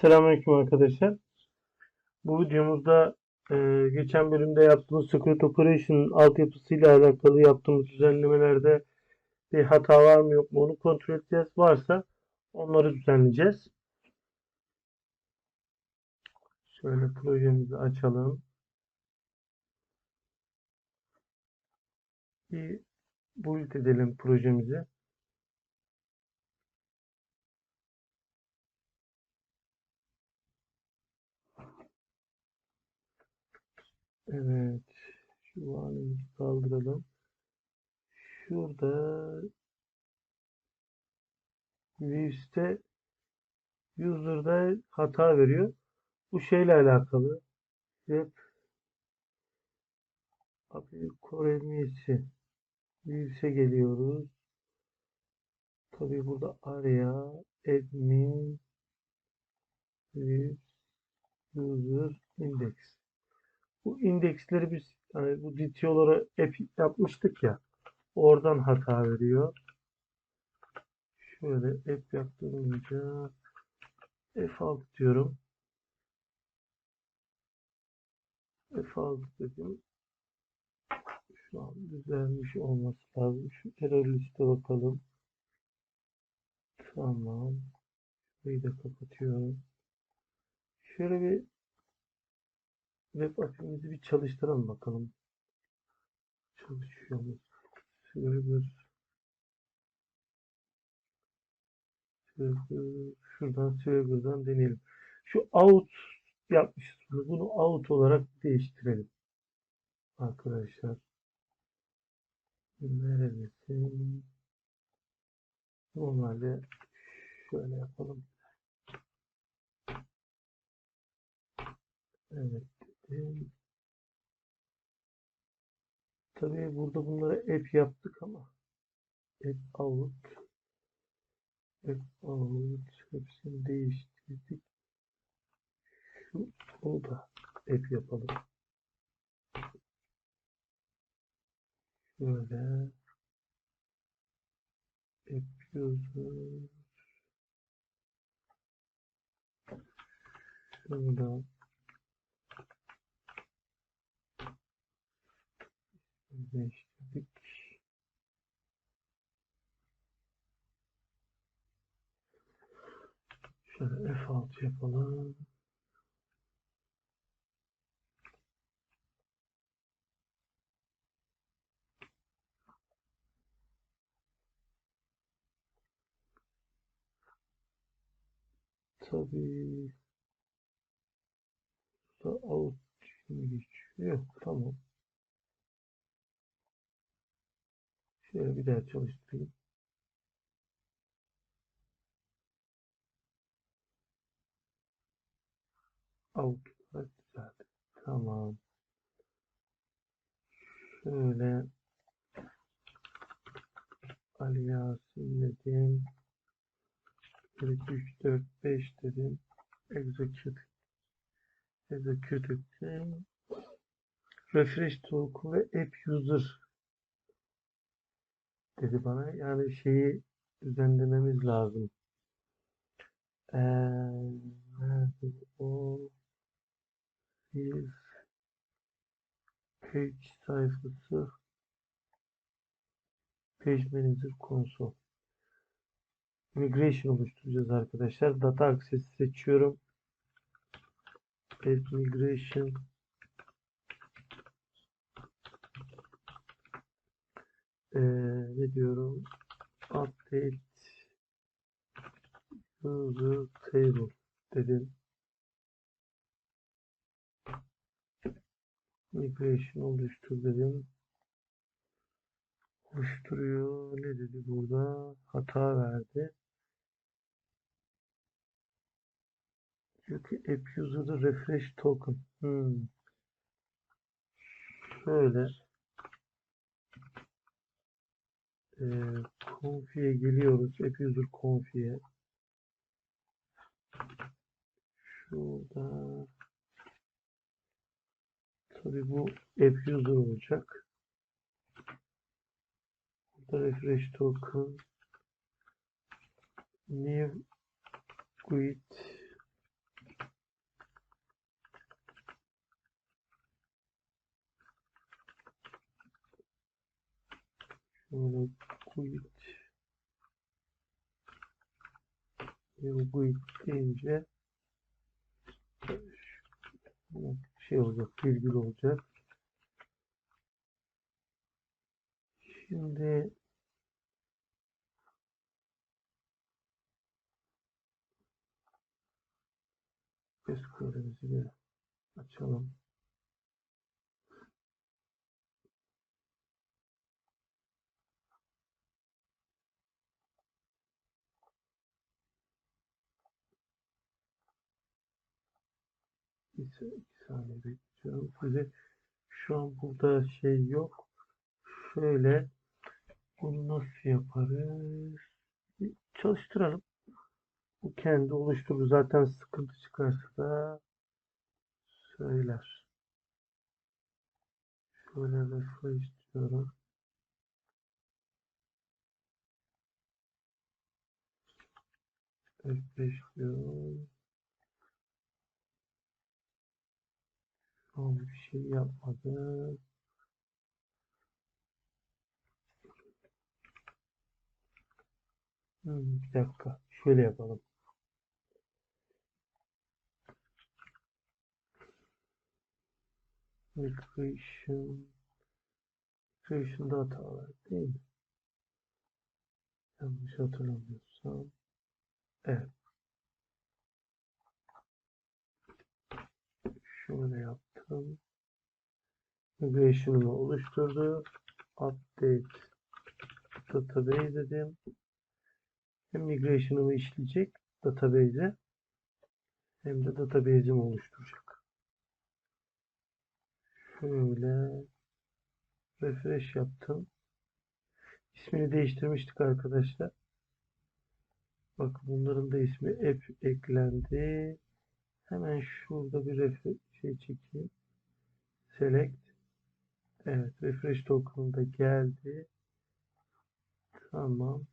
Selamünaleyküm arkadaşlar. Bu videomuzda e, geçen bölümde yaptığımız Secret Operation'ın altyapısıyla alakalı yaptığımız düzenlemelerde bir hata var mı yok mu onu kontrol edeceğiz. Varsa onları düzenleyeceğiz. Şöyle projemizi açalım. Bir build edelim projemizi. Evet. Şu anımızı kaldıralım. Şurada Views'te user'da hata veriyor. Bu şeyle alakalı. Web abi Koremiyesi. Views'e geliyoruz. Tabii burada araya admin views user index. Bu indeksleri biz hani bu DTO'lara app yapmıştık ya. Oradan hata veriyor. Şöyle app yaptırınca F6 diyorum. F6 dedim. Şu an düzelmiş olması lazım. Şu error liste bakalım. Tamam. Burayı da kapatıyorum. Şöyle bir web app'imizi bir çalıştıralım bakalım. Çalışıyor mu? Server server şuradan server'dan deneyelim. Şu out yapmışız. bunu. Bunu out olarak değiştirelim. Arkadaşlar. Neredesin? Normalde şöyle yapalım. Evet. Tabii burada bunları app yaptık ama app out app out hepsini değiştirdik. Şu bunu da app yapalım. Şöyle user şunu da değiştirdik. Şöyle F6 yapalım. Tabii out geçiyor. Yok, tamam. Şöyle bir daha çalıştırayım. Out olarak düzeldi. Tamam. Şöyle Ali Yasin dedim. 1, 2, 3, 4, 5 dedim. Execute. Execute ettim. Refresh token ve app user dedi bana. Yani şeyi düzenlememiz lazım. Ee, o? Bir page sayfası Page Manager Console. Migration oluşturacağız arkadaşlar. Data Access seçiyorum. Add Migration ee, ne diyorum? Update User Table dedim. Migration oluştur dedim. Oluşturuyor. Ne dedi burada? Hata verdi. Diyor ki App User'da Refresh Token. Hmm. Şöyle e, Config'e geliyoruz. App User Config'e. Şurada tabii bu App User olacak. Burada Refresh Token New Quit Quit. Quit deyince şey olacak, virgül olacak. Şimdi SQL'imizi bir açalım. Bir, iki saniye bekliyorum. Size şu an burada şey yok. Şöyle bunu nasıl yaparız? Bir çalıştıralım. Bu kendi oluşturur. Zaten sıkıntı çıkarsa da söyler. Şöyle refresh diyorum. F5 diyorum. An bir şey yapmadı. Bir dakika. Şöyle yapalım. Migration Migration'da hata var değil mi? Yanlış hatırlamıyorsam. Evet. Şöyle yaptım. Migration'ımı oluşturdu. Update database dedim. Hem migration'ımı işleyecek database'e hem de database'imi oluşturacak. Şöyle refresh yaptım. İsmini değiştirmiştik arkadaşlar. Bakın bunların da ismi app eklendi. Hemen şurada bir refresh şey çekeyim. Select. Evet, refresh token da geldi. Tamam.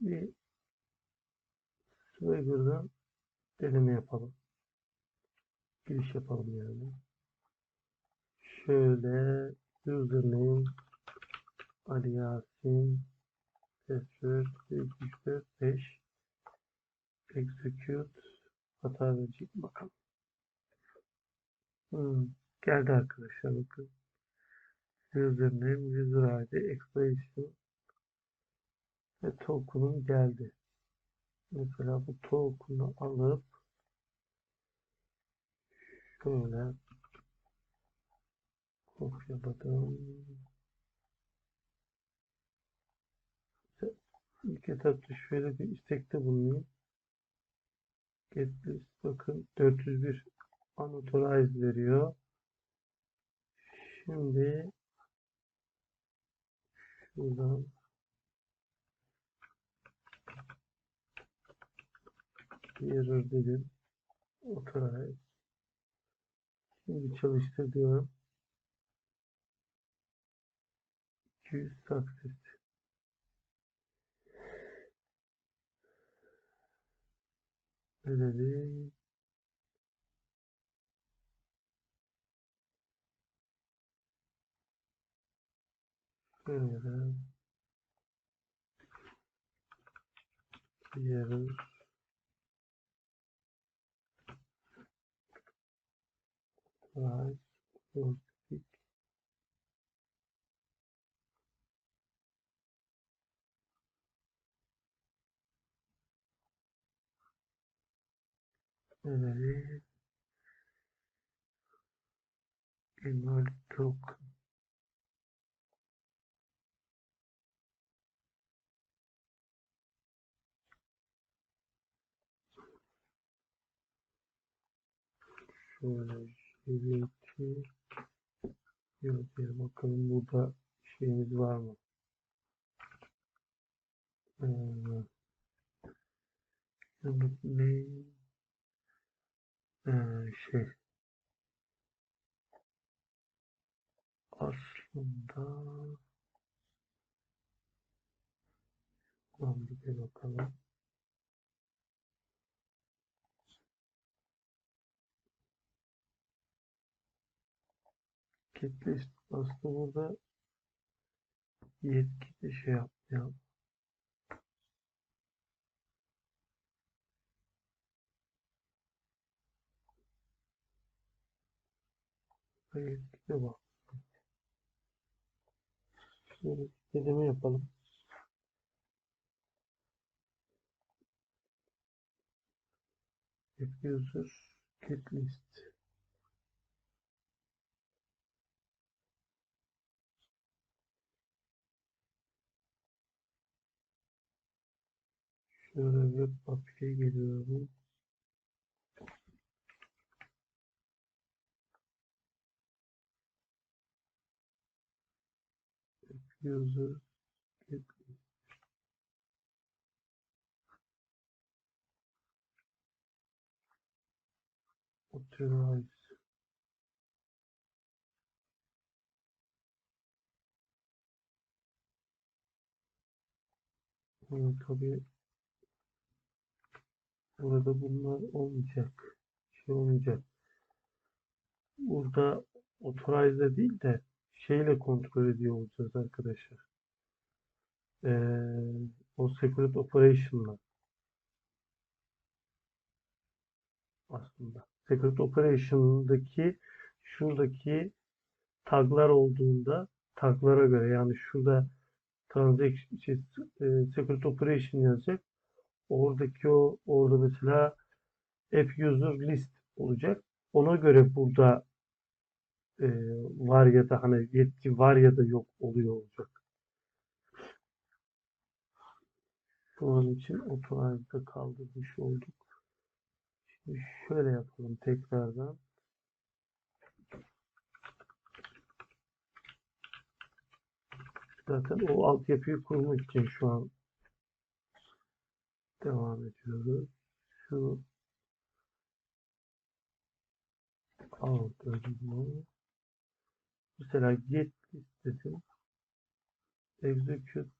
Bir Swagger'dan deneme yapalım. Giriş yapalım yani. Şöyle username Ali Yasin password 3 5 execute hata verecek bakalım. Hmm, geldi arkadaşlar bakın. Username, user ID, expiration ve token'um geldi. Mesela bu token'u alıp şöyle kopyaladım. İlk etapta şöyle bir istekte bulunayım. Get list bakın 401 unauthorized veriyor. Şimdi şuradan error dedim. Authorize. Şimdi çalıştır diyorum. 200 success. Ödevi Yarın Right Speak Ödevi Email Token Şöyle Yok bir bakalım burada şeyimiz var mı? Ee, ne? Ee, şey aslında Lan bir de bakalım. Kitle aslında burada Yetki de şey yapmayalım. Yetki de bak. Şöyle istediğimi yapalım. User get list. Şöyle web API'ye geliyorum. User authorize. Tabii burada bunlar olmayacak. Şey olmayacak. Burada authorize değil de şeyle kontrol ediyor olacağız arkadaşlar. Ee, o secret operation'la aslında. Secret operation'daki şuradaki taglar olduğunda taglara göre yani şurada transaction şey, e, secret operation yazacak. Oradaki o orada mesela app user list olacak. Ona göre burada e, var ya da hani yetki var ya da yok oluyor olacak. Şu an için authorize'da kaldırmış olduk. Şimdi şöyle yapalım tekrardan. Zaten o altyapıyı kurmak için şu an devam ediyoruz. Şu alt ödümü mesela get listesin execute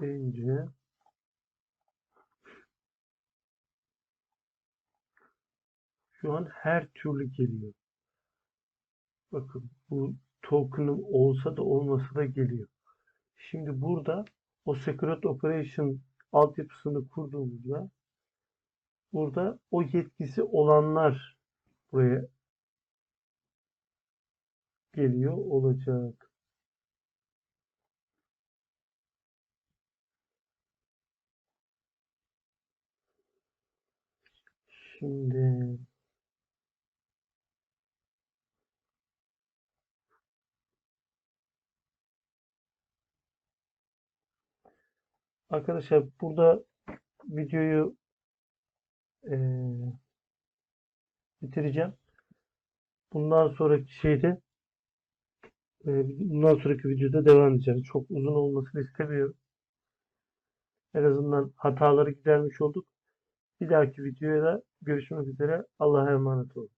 deyince şu an her türlü geliyor. Bakın bu token'ım olsa da olmasa da geliyor. Şimdi burada o secret operation altyapısını kurduğumuzda burada o yetkisi olanlar buraya geliyor olacak. Şimdi arkadaşlar burada videoyu eee, bitireceğim. Bundan sonraki şeyde eee, bundan sonraki videoda devam edeceğim. Çok uzun olmasını istemiyorum. En azından hataları gidermiş olduk. Bir dahaki videoya da görüşmek üzere. Allah'a emanet olun.